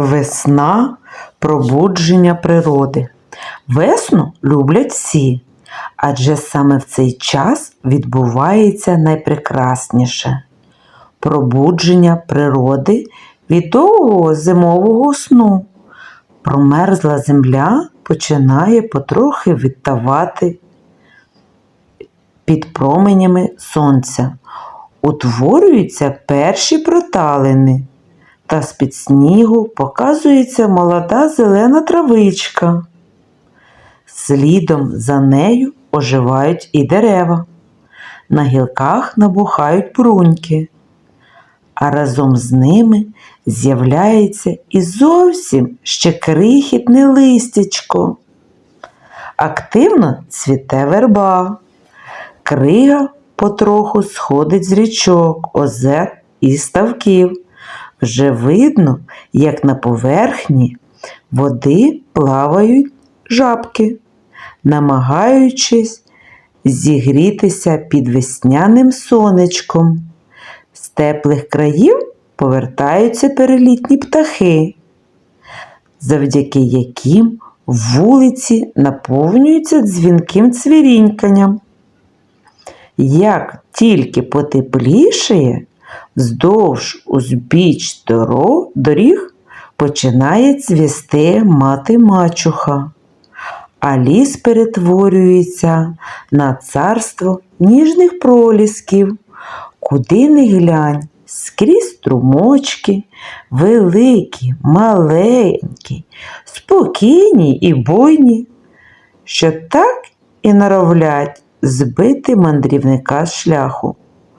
Весна пробудження природи. Весну люблять всі, адже саме в цей час відбувається найпрекрасніше пробудження природи від довгого зимового сну. Промерзла земля починає потрохи відтавати під променями сонця. Утворюються перші проталини, та з-під снігу показується молода зелена травичка. Слідом за нею оживають і дерева. На гілках набухають бруньки, а разом з ними з'являється і зовсім ще крихітне листячко. Активно цвіте верба. Крига потроху сходить з річок, озер і ставків. Вже видно, як на поверхні води плавають жабки, намагаючись зігрітися під весняним сонечком. З теплих країв повертаються перелітні птахи, завдяки яким вулиці наповнюються дзвінким цвіріньканням. Як тільки потеплішає, вздовж узбіч доріг починає цвісти мати мачуха, а ліс перетворюється на царство ніжних пролісків, куди не глянь, скрізь струмочки, великі, маленькі, спокійні і буйні, що так і наровлять збити мандрівника з шляху.